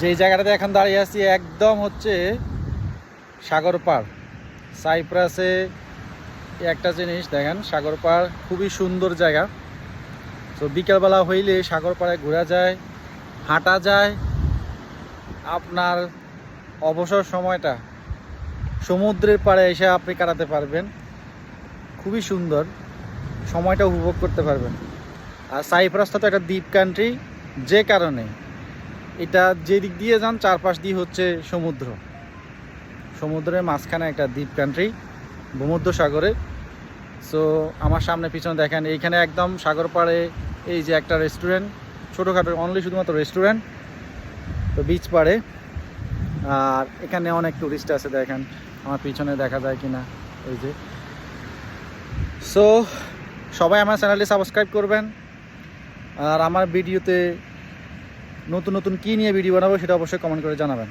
যে জায়গাটাতে এখন দাঁড়িয়ে আছি একদম হচ্ছে সাগর পাড় সাইপ্রাসে একটা জিনিস দেখেন, সাগর পাড় খুবই সুন্দর জায়গা। তো বিকেলবেলা হইলে সাগর পাড়ে ঘোরা যায়, হাঁটা যায়। আপনার অবসর সময়টা সমুদ্রের পাড়ে এসে আপনি কাটাতে পারবেন। খুবই সুন্দর। সময়টা উপভোগ করতে পারবেন। আর সাইপ্রাসটা তো একটা দ্বীপ কান্ট্রি যে কারণে। এটা যে দিক দিয়ে যান, চারপাশ দিয়ে হচ্ছে সমুদ্র। সমুদ্রের মাঝখানে একটা দ্বীপ কান্ট্রি ভূমধ্য সাগরে সো আমার সামনে পিছনে দেখেন, এইখানে একদম সাগর পাড়ে এই যে একটা রেস্টুরেন্ট ছোটোখাটো অনলি শুধুমাত্র রেস্টুরেন্ট তো বিচ পাড়ে। আর এখানে অনেক টুরিস্ট আছে, দেখেন, আমার পিছনে দেখা যায় কিনা, এই যে। সো সবাই আমার চ্যানেলটি সাবস্ক্রাইব করবেন। আর আমার ভিডিওতে নতুন নতুন কী নিয়ে ভিডিও বানাবো সেটা অবশ্যই কমেন্ট করে জানাবেন।